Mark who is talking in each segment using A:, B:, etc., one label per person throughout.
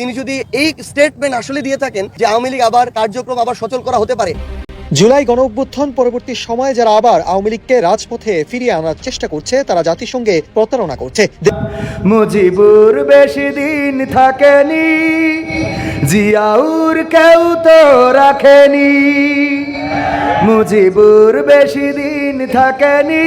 A: তিনি যদি এই স্টেটমেন্ট আসলে দিয়ে থাকেন যে আওয়ামী লীগ আবার কার্যক্রম আবার সচল করা হতে পারে।
B: জুলাই গণ অভ্যুত্থান পরবর্তী সময়ে যারা আবার আওয়ামী লীগকে রাজপথে ফিরিয়ে আনার চেষ্টা করছে তারা জাতিসংঘে প্রতারণা করছে।
C: মুজিবুর বেশি দিন থাকেনি জিয়াউর কেউ তো রাখেনি। মুজিবুর বেশি দিন থাকেনি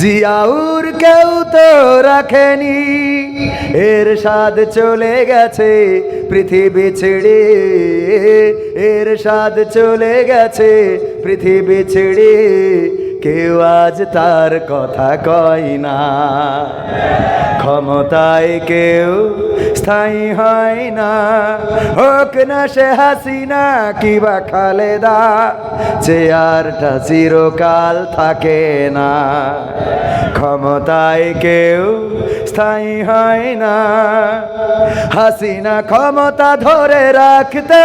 C: জিয়াউর কেউ তো রাখেনি। এর স্বাদ চলে গেছে পৃথিবী ছেড়ে। এর স্বাদ চলে গেছে পৃথিবী ছেড়ে। কেউ আজ তার কথা কয় না। ক্ষমতায় কেউ স্থায়ী হয় না। হোক না সে হাসি হাসিনা কিবা খালেদা চেয়ারটা চিরকাল থাকে না। ক্ষমতায় কেউ স্থায়ী হয় না। হাসিনা ক্ষমতা ধরে রাখতে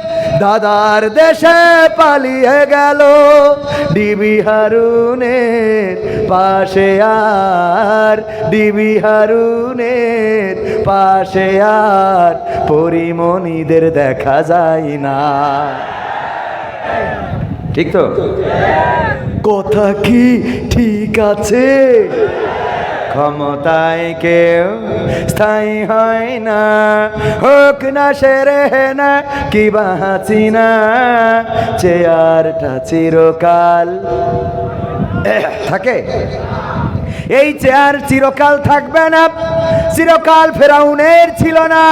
C: দাদার দেশে পালিয়ে গেল ডিবি হারুনের পাশে আর, ডিবি হারুনের পাশে আর, পরিমণিদের দেখা যায় না। ঠিক তো? কথা কি ঠিক আছে? ক্ষমতায় কেউ স্থায়ী হয় না। হোক না সেরে না, কি বাঁচি না। চেয়ারটা চিরকাল থাকে। এই চেয়ার চিরকাল থাকবে না। চিরকাল ফেরাউনের ছিল না,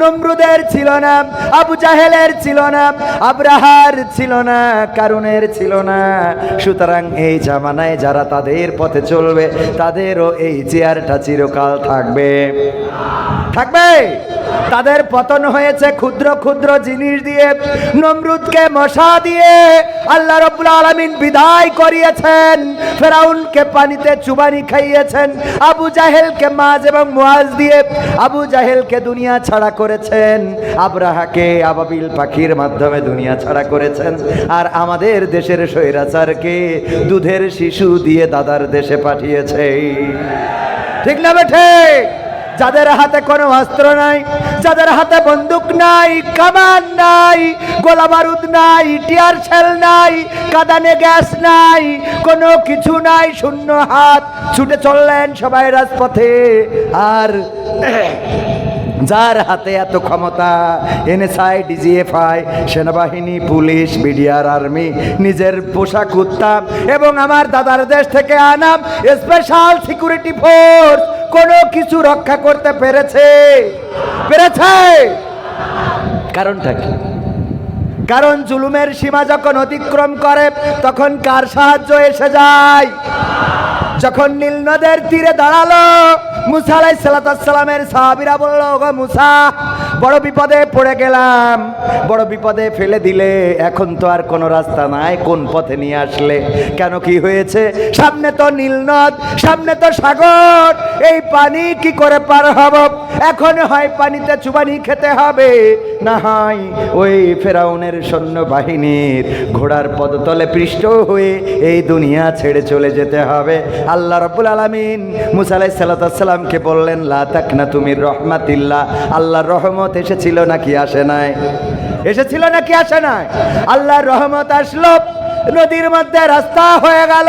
C: নমরুদের ছিল না, আবু জাহেলের ছিল না, আব্রাহার ছিল না, কারুনের ছিল না। সুতরাং এই জামানায় যারা তাদের পথে চলবে, তাদেরও এই চেয়ারটা চিরকাল থাকবে। থাকবে? তাদের পতন হয়েছে ক্ষুদ্র ক্ষুদ্র জিনিস দিয়ে, নমরুদকে মশা দিয়ে। আল্লাহ রব্বুল আলামিন বিদায় করিয়েছেন। ফেরাউনকে পানিতে চুবানি খাইয়েছেন। আবু জাহেলকে মাছ এবং মোয়াজ দিয়ে আবু জাহেলকে দুনিয়া ছাড়া করেছেন। আবরাহাকে আবাবিল পাখির মাধ্যমে দুনিয়া ছাড়া করেছেন। আর আমাদের দেশের স্বৈরাচারকে দুধের শিশু দিয়ে দাদার দেশে পাঠিয়েছে। ঠিক না বেঠে যাদের হাতে কোনো অস্ত্র নাই, যাদের হাতে বন্দুক নাই, কামান নাই, গোলা বারুদ নাই, টিয়ার শেল নাই, কাদানে গ্যাস নাই, কোনো কিছু নাই, শূন্য হাত, ছুটে চললেন সবাই রাজপথে। আর যার হাতে এত ক্ষমতা, এনএসআই, ডিজিএফআই, সেনাবাহিনী, পুলিশ, বিডিআর, আর্মি, নিজের পোশাক উত্তাপ এবং আমার দাদার দেশ থেকে আনাম স্পেশাল সিকিউরিটি ফোর্স কোনো কিছু রক্ষা করতে পেরেছে। পেরেছে? কারণটা কি? কারণ জুলুমের সীমা যখন অতিক্রম করে, তখন কার সাহায্য এসে যায়? যখন নীল নদের তীরে দাঁড়াল, মুসা আলাই সালামের সাহাবিরা বলল, ওগো মুসা বড় বিপদে পড়ে গেলাম। বড় বিপদে ফেলে দিলে এখন তো আর কোনো রাস্তা নাই, কোন পথে নিয়ে আসলে? কেন কি হয়েছে? সামনে তো নীল নদ, সামনে তো সাগর, এই পানি কি করে পার হব? এখন হয় পানিতে চুবানি খেতে হবে, না হয় ওই ফেরাউনের সৈন্য বাহিনীর ঘোড়ার পদতলে পৃষ্ঠ হয়ে এই দুনিয়া ছেড়ে চলে যেতে হবে। আল্লাহ রব্বুল আলমিন মুসালাই সাল্লাতামকে বললেন, লা তাক না তুমি রহমাতিল্লাহ। আল্লাহর রহমত এসেছিল নাকি আসে নাই? এসেছিল নাকি আসে নাই? আল্লাহর রহমত আসলো, নদীর মধ্যে রাস্তা হয়ে গেল।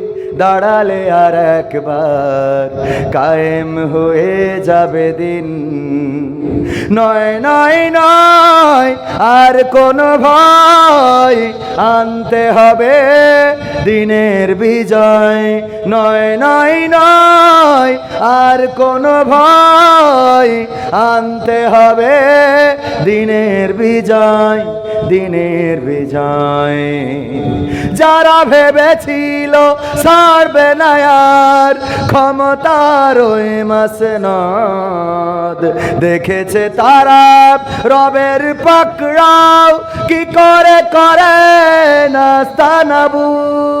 C: দাঁড়ালে আর একবার কায়েম হয়ে যাবে দিন। নয় নয় নয়, আর কোনো ভয় আনতে হবে দিনের বিজয়। নয় নয় নয়, আর কোনো ভয় আনতে হবে দিনের বিজয় দিনের বিজয়। যারা ভেবেছিল সারবে না আর ক্ষমতার ওই মাসে নদ দেখেছে তারা রবের পাকড়াও, কি করে করে না স্থানাবুদ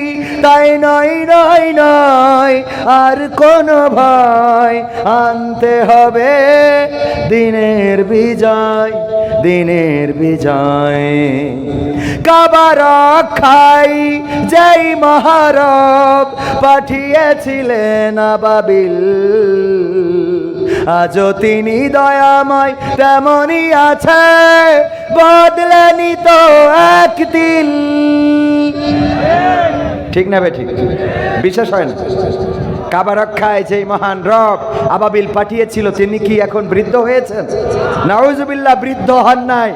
C: তাই নয় নয় নয় আর কোনো ভয় আনতে হবে। দিনের বিজয় দিনের বিজয়। কাবার খাই যেই মহারব পাঠিয়েছিলেন আবাবিল, আজও তিনি দয়াময় তেমনই আছে বদলেনি তো একদিন। ঠিক না ঠিক? বিশ্বাস হয় না? কাবা রক্ষায় যে মহান রব আবাবিল পাঠিয়েছিল, তিনি কি এখন বৃদ্ধ হয়েছেন? নাউজুবিল্লাহ বৃদ্ধ হন নাই।